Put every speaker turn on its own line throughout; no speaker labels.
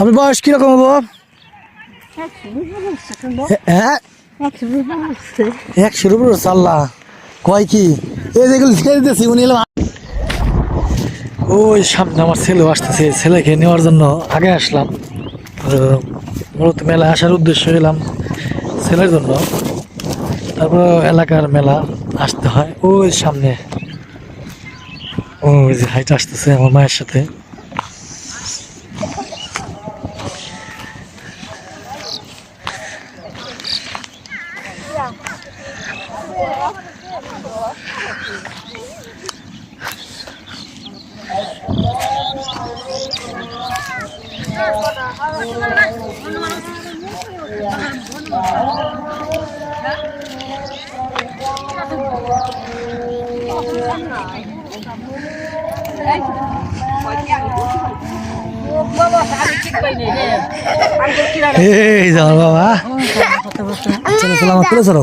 আপনার বয়স কীরকম হব হ্যাঁ? একশোর উপর চাল্লা কয় কি? এই যেগুলো ছেড়ে দিতেছি, উনি এলাম ওই সামনে আমার ছেলে আসতেছে, ছেলেকে নেওয়ার জন্য আগে আসলাম। মূলত মেলায় আসার উদ্দেশ্য এলাম ছেলের জন্য। তারপর এলাকার মেলা আসতে হয়, ওই সামনে। ওই যে হাইট আসতেছে আমার মায়ের সাথে। এই যাও বাবা। চলো চলো আমার তুলে চলো।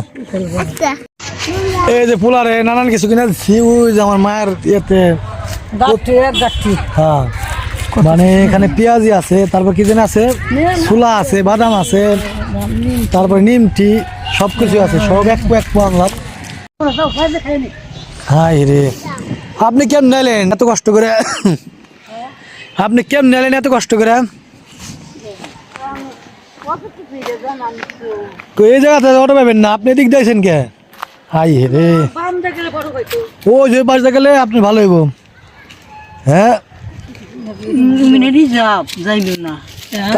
এই যে পোলারে নানান কিছু কিনে দিচ্ছি ওই যে আমার মায়ের ইয়েতে হ্যাঁ। মানে এখানে পেঁয়াজি আছে তারপর কি যেন আছে? ছোলা আছে বাদাম আছে তারপর নিমটি সব কিছু আছে সব এক এক আনলাম। হাই রে। আপনি কেমন নিলেন এত কষ্ট করে? আপনি কেমন নিলেন এত কষ্ট করে? এই জায়গাতে অটো পাবেন না? আপনি এদিক দেখছেন কে? হাই রে। ও যে পাশে গেলে আপনি ভালো হইব। হ্যাঁ?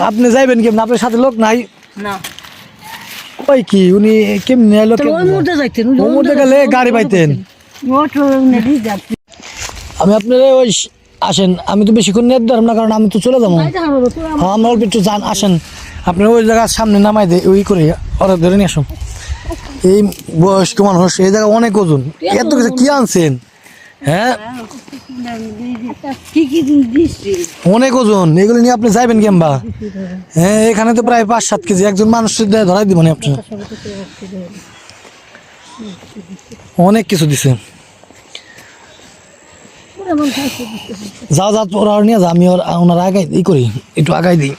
আপনি যাইবেন কেমন? আপনার সাথে লোক নাই? কই কি? উনি কেমনি ওর গেলে গাড়ি পাইতেন। আমি আপনার ওই আসেন আমি তো বেশিক্ষণ নেট ধরম না কারণ আমি তো চলে যাব। হ্যাঁ আমরা অল্প একটু যান আসেন। আপনি ওই জায়গার সামনে নামাই দে ওই করে ওরা ধরে নিয়ে আসুন। এই বয়স্ক মানুষ এই জায়গা অনেক ওজন। এত কিছু কি আনছেন? হ্যাঁ? অনেক ওজন এগুলো নিয়ে আপনি যাইবেন কেমবা? হ্যাঁ এখানে তো প্রায় পাঁচ সাত কেজি একজন মানুষের দিয়ে ধরাই দিব না আপনি। অনেক কিছু দিছে। যাও যাও ওরা নিয়ে যা আমি ওনার আগাই ই করি একটু আগাই দিই।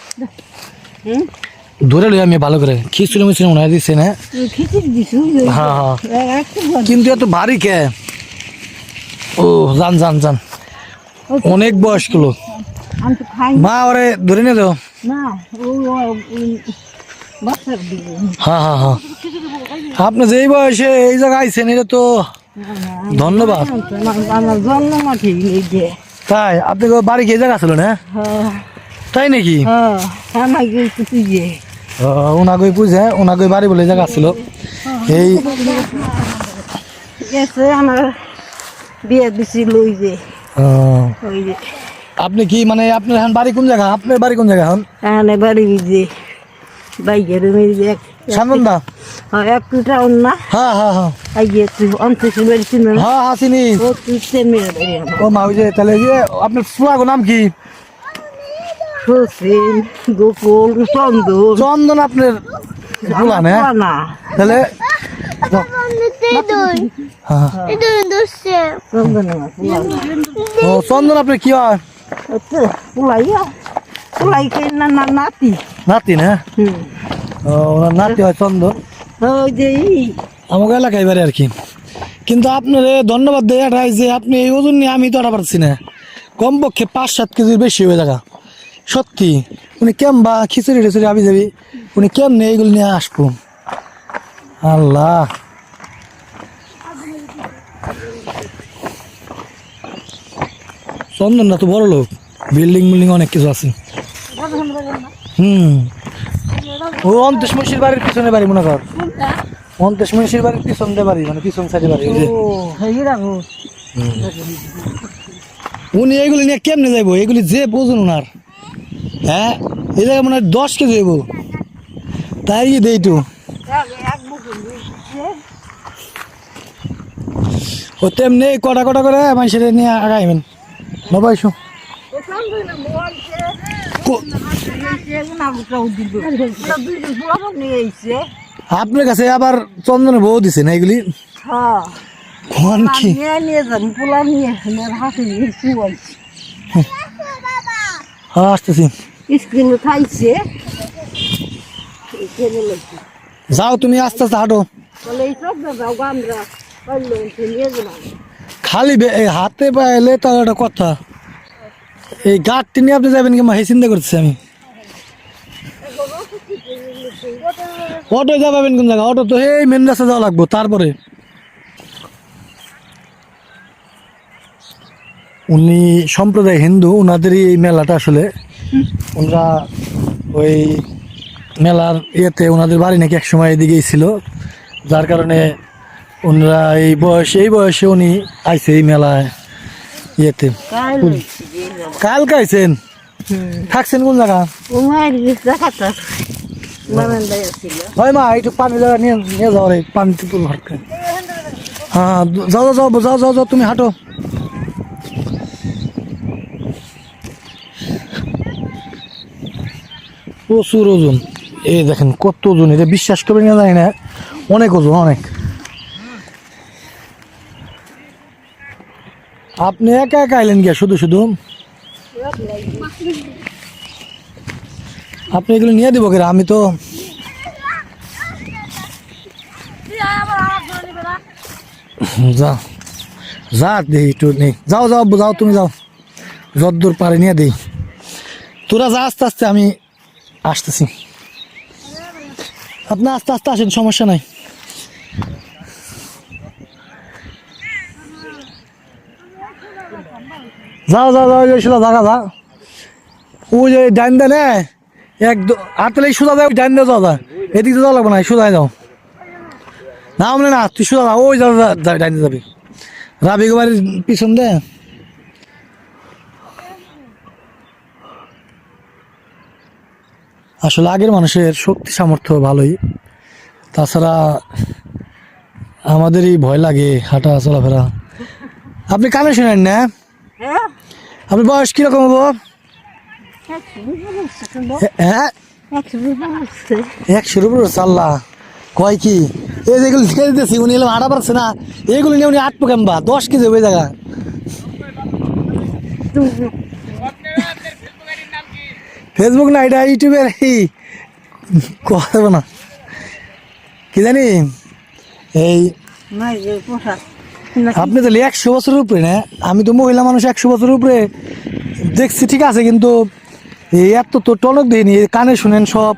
ধরে লই আমি ভালো করে। খিচুড়ি মিচুড়ি মনে হয় দিচ্ছে না? হ্যাঁ হ্যাঁ। কিন্তু এত ভারী কে? ও যান যান যান অনেক বয়স্ক লোক। মা ওরে ধরে নিয়ে যাও। হ্যাঁ হ্যাঁ হ্যাঁ আপনি যেই বয়সে এই জায়গায় আইছেন, এটা তো ধন্যবাদ। তাই? আপনি বাড়ি গিয়ে জায়গা ছিল না নাকি?
হ্যাঁ তুই
ওনাগই বুঝে ওনাগই বাড়ি বলে জায়গা ছিল। এই
আমার বিয়ে দিছি লই যে
আপনি কি মানে আপনার এখন বাড়ি কোন জায়গা? আপনার বাড়ি কোন জায়গা এখন?
বাড়ি যে বাইকের মেয়ে এক
সানন্দা
হ্যাঁ, এক টাউন না
হ্যাঁ হ্যাঁ হ্যাঁ
আই যে তুই অন্তত বাড়ি চিনো না
হ্যাঁ হ্যাঁ চিনি
ও তুই সে মেয়ে বাড়ি আমার
ও মা ওই যে তাহলে এই যে আপনার ফুলাগো নাম কি
সসিন গোকুল চন্দন
চন্দন আপনার ফুলা না
না
তাহলে হ্যাঁ
চন্দন আমার পোলা না
ও চন্দন আপনার কি হয়
পোলাইয়া পোলাই কে না না নাতি?
নাতি না?
হুম।
ও, ওনার নাতি হয় চন্দন
ওই যে
আমাকে এলাকায় বাড়ি আর কি। কিন্তু আপনার ধন্যবাদ দেয় এটাই যে আপনি এই ওজন নিয়ে আমি তো পারছি না। কমপক্ষে পাঁচ সাত কেজির বেশি হয়ে থাকা। সত্যি উনি কেম বা খিচুড়ি টিচুড়ি আবি যাবি উনি কেমনে এইগুলো নিয়ে আসব? আল্লাহ। চন্দন না তো বড় লোক বিল্ডিং বিল্ডিং অনেক কিছু আছে। হুম। ও অন্তেশ মসির বাড়ির পিছনে বাড়ি মনে কর। অন্তেশ মসির বাড়ির পিছন দিয়ে বাড়ি মানে পিছন সাইডে বাড়ি উনি এগুলি নিয়ে কেমনে যাইবো? এগুলি যে বুঝুন ওনার। হ্যাঁ? এই জায়গায় মনে হয় দশ কেজি যাইবো তাই দেই তো। ও তেমনি কটা কটা করে মানুষের নিয়ে আগাইবেন নবাইশো। আপনার কাছে আবার চন্দনের বউ দিছে না এগুলি? কোন কি? হ্যাঁ আসতেছি। যাও তুমি আস্তে আস্তে হাঁটো। খালি হাতে পাইলে তাও একটা কথা। এই গাঁটটি নিয়ে আপনি যাবেন কি চিন্তা করছি আমি। অটো যাবেন কোন জায়গা অটো তো এই মেন রাস্তা যাওয়া লাগবো, তারপরে। উনি সম্প্রদায় হিন্দু ওনাদেরই এই মেলাটা আসলে। ওনারা ওই মেলার ইয়েতে ওনাদের বাড়ি নাকি একসময় এদিকেই ছিল। যার কারণে ওনারা এই বয়সে এই বয়সে উনি আইছে এই মেলায়। ইয়েতে।
কাল
কাইছেন? থাকছেন কোন জায়গা? হয় মা একটু পানি জায়গা নিয়ে নিয়ে যাও রে পানি তো ভর করে। হ্যাঁ যাও যাও যাও যাও যাও যাও তুমি হাঁটো। প্রচুর ওজন। এই দেখেন কত ওজন এটা বিশ্বাস করবেন না জানি না অনেক ওজন অনেক। আপনি একা একা আইলেন গিয়া, শুধু শুধু? আপনি এগুলো নিয়ে দিব কেরা? আমি তো যা যা দেই একটু নেই। যাও যাও যাও, তুমি যাও। যদ্দূর পারে নিয়ে দেই। তোরা যা, আস্তে আস্তে আমি আসতেছি। আপনি আস্তে আস্তে আসেন, সমস্যা নাই। যাও যাও যাও ওই সোজা জায়গা যা। ওই যে ডাইন দেন, এক হাতলে সোজা যাও ডাইন দিয়ে যাও, যা। এদিকে যাওয়া লাগবে না সোজায় যাও। না মানে না, তুই সোজা যা ওই যা ডাইন দিয়ে যাবি। রাবি বাড়ির পিছন দে। আসলে আগের মানুষের শক্তি সামর্থ্য ভালোই। তাছাড়া আমাদেরই ভয় লাগে হাঁটা, চলাফেরা। আপনি কানে শুনেন না?
হ্যাঁ
আপনি বয়স কীরকম হব হ্যাঁ?
একশো
উপর চাল্লা কয় কি? এই যেগুলো দিতেছি উনি এলাম হাঁটা পারছে না। এইগুলো নিয়ে উনি আটপো কেমবা দশ কেজি ওই জায়গা ফেসবুক না এটা ইউটিউবের এই কথা হবে না? কি জানি? এই আপনি তাহলে একশো বছরের উপরে না আমি তো মহিলা মানুষ একশো বছরের উপরে দেখছি ঠিক আছে কিন্তু এত তো টনক দিইনি কানে শুনেন সব।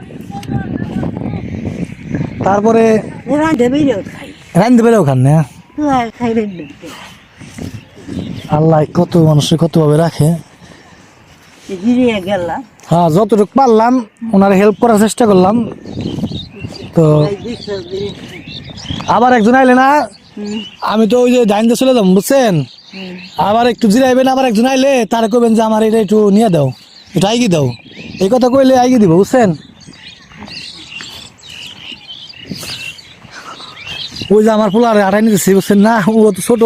তারপরে রান্ধতে পারে ওখানে না? আল্লাহ কত মানুষের কতভাবে রাখে। হ্যাঁ যতটুকু পারলাম ওনার হেল্প করার চেষ্টা করলাম। তো আবার একজন আইলে না আমি তো ওই যে ডাইনতে চলে যাব বুঝছেন? আবার একটু জিরাইবেন আবার একজন আইলে তারা কইবেন যে আমার এটা একটু নিয়ে দাও একটু আইগি দাও। এই কথা কইলে আইগি দিব বুঝছেন? ওই যে আমার পোলার আটাই নিতেছি বুঝছেন না? ও তো ছোট।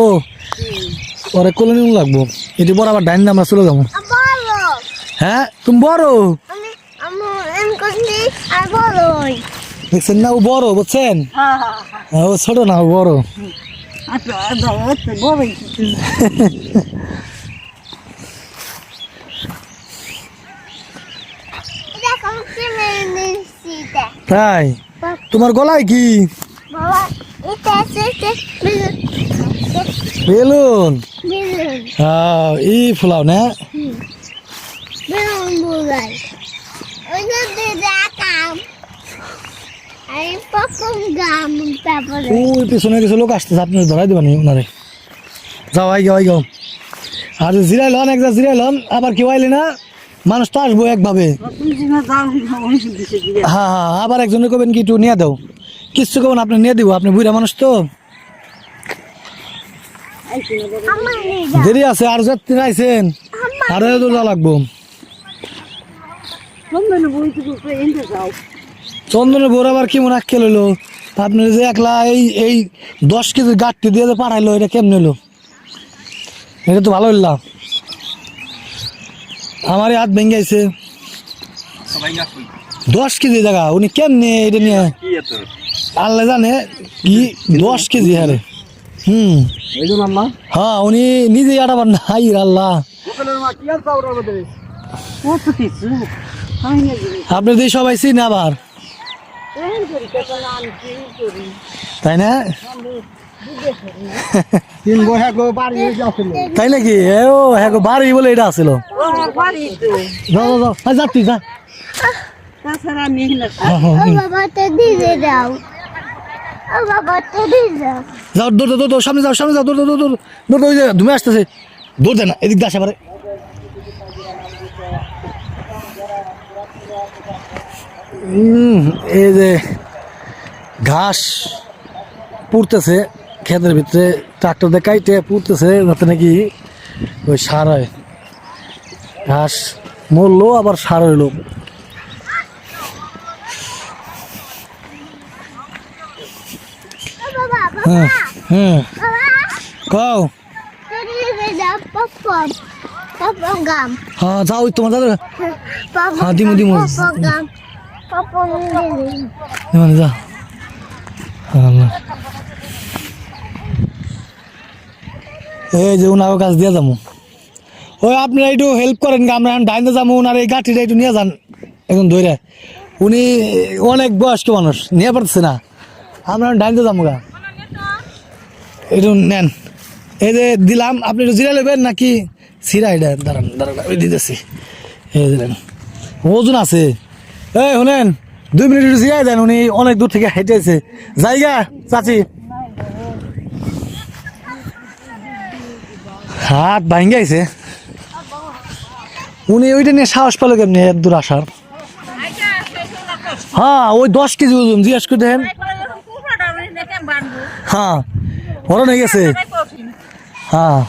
ওরে কোলে নিউ লাগবো। এটি বরাবর ডাইন দিয়ে আমরা চলে যাব। হ্যাঁ তুমি বড়? দেখছেন না? ও বড় বুঝছেন?
হ্যাঁ হ্যাঁ হ্যাঁ।
ও ছোট না ও বড়।
আচ্ছা আচ্ছা আচ্ছা
তাই? তোমার গলায় কি? বেলুন।
বেলুন।
হ্যাঁ ই ফুলাও না?
বেলুন ওই
পিছনে কিছু লোক আসতেছে আপনি ধরাই দেবেন ওনারে যাও আই যাও আই যাও আর জিরাই লন একদা জিরাই লন আবার কেউ আইলে না মানুষ তো আসব একভাবে হ্যাঁ হ্যাঁ আবার একজনে কবেন কি একটু নিয়ে দাও কিচ্ছু কবেন আপনি নিয়ে দিব আপনি বুড়া মানুষ তো দেরি আছে আর যাত্রী আইছেন আরও লাগবো চন্দনের বোর আবার কেমন মনে আক্কেল হইল আপনি যে একলা এই এই দশ কেজি গাঠটি দিয়ে যে পাঠাইলো এটা কেমন হলো? এটা তো ভালো হইলাম। আমার হাত ভেঙে দশ কেজি জায়গা, উনি কেমনে এটা নিয়ে? আল্লাহ জানে কি দশ কেজি হারে হুম। হ্যাঁ উনি নিজেই আটাবার হাই আল্লাহ।
হয়
আপনি দিয়ে সবাই চিনে আবার
এহেন করি কেমন আনছি করি
তাই না? তাই নাকি? ও হ্যাঁ বাড়ি বলে এটা আসছিল
ও বাড়ি তো।
যাও যাও যাও আয়, যা তুই হ্যাঁ, হ্যাঁ,
ও
হুম।
বাবা তো দিয়ে দাও ও বাবা তো দিয়ে দাও
যাও দৌড় দৌড় দৌড় সামনে যাও সামনে যাও দৌড় দৌড় দৌড় দৌড় ধুমে আসতেছে। দৌড় দে না এদিক দিয়ে আসে পারে উম, এই যে ঘাস পুড়তেছে ক্ষেতের ভিতরে ট্রাক্টর দিয়ে কাইটে পুড়তেছে যাতে নাকি ওই সার হয়। ঘাস মরলো আবার সার হইল। হ্যাঁ হ্যাঁ। কও। হ্যাঁ যাও দাদা
পপকর্ন
হ্যাঁ, দিমু, দিমু। এই যে উনাকে কাজ দিয়ে যাব ওই আপনারা একটু হেল্প করেন আমরা এখন ডাইনে যাব উনার এই গাঠিটা একটু নিয়ে যান। এখন উনি অনেক বয়স্ক মানুষ, নিয়ে পারছে না। আমরা এখন ডাইনে যাব গা। একটু নেন। এই যে দিলাম, আপনি একটু জিরা নেবেন নাকি? সিরা এটা দাঁড়ান দাঁড়ান ওই ওজন আছে। এই, শুনেন, দুই মিনিট জিরাই দেন, উনি অনেক দূর থেকে হেঁটেছে। জায়গা, চাচি। হাত ভাঙ্গে আইছে উনি ওইটা নিয়ে সাহস পেল কেমনি, এত দূর আসার? হ্যাঁ ওই দশ কেজি ওজন, জিজ্ঞাসা করে দেখেন। হ্যাঁ বড় হয়ে গেছে। হ্যাঁ।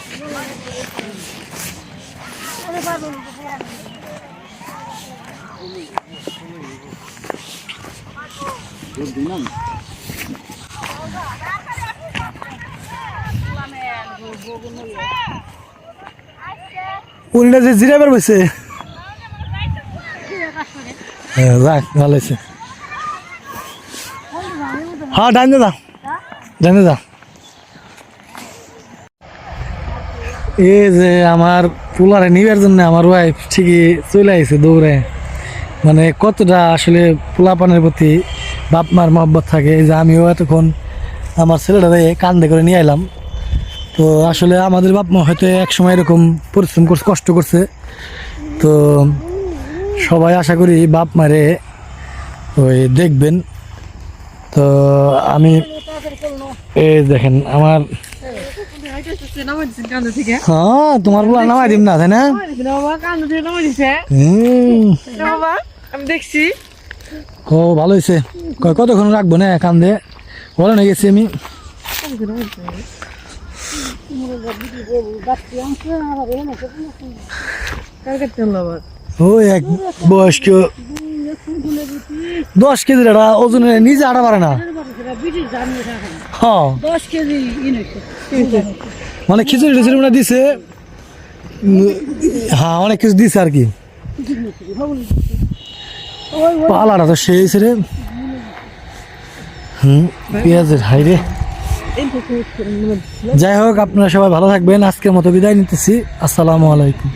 উনিটা যে জিরা বের বসে হ্যাঁ যাক, ভালো হয়েছে হ্যাঁ ডাইনে যা। ডাইনে যা। এই যে আমার পোলারে নিবার জন্য আমার ওয়াইফ ঠিকই চলে আইছে দৌড়ে মানে কতটা আসলে পোলাপানের প্রতি বাপ মার মহব্বত থাকে যে আমিও এতক্ষণ আমার ছেলেটারে কান্দে করে নিয়ে এলাম তো আসলে আমাদের বাপ মা হয়তো এক সময় এরকম পরিশ্রম করছে, কষ্ট করছে। তো সবাই আশা করি বাপ মারে ওই দেখবেন। তো আমি এই দেখেন, আমার হ্যাঁ তোমার বলা নামাই দিম না, তাই
দেখছি
ও, ভালো হয়েছে কতক্ষণ রাখব না কান্দে? বলে না, গেছি আমি। দশ একটা ওজনে নিজে আটা পারে না। হ্যাঁ। মানে খিচুড়ি টিচুড়ি মানে দিছে হ্যাঁ অনেক কিছু দিছে আর কি। পালাটা তো সেই রে হুম পেঁয়াজের হাই রে। যাই হোক আপনারা সবাই ভালো থাকবেন। আজকের মতো বিদায় নিতেছি। আসসালামু আলাইকুম।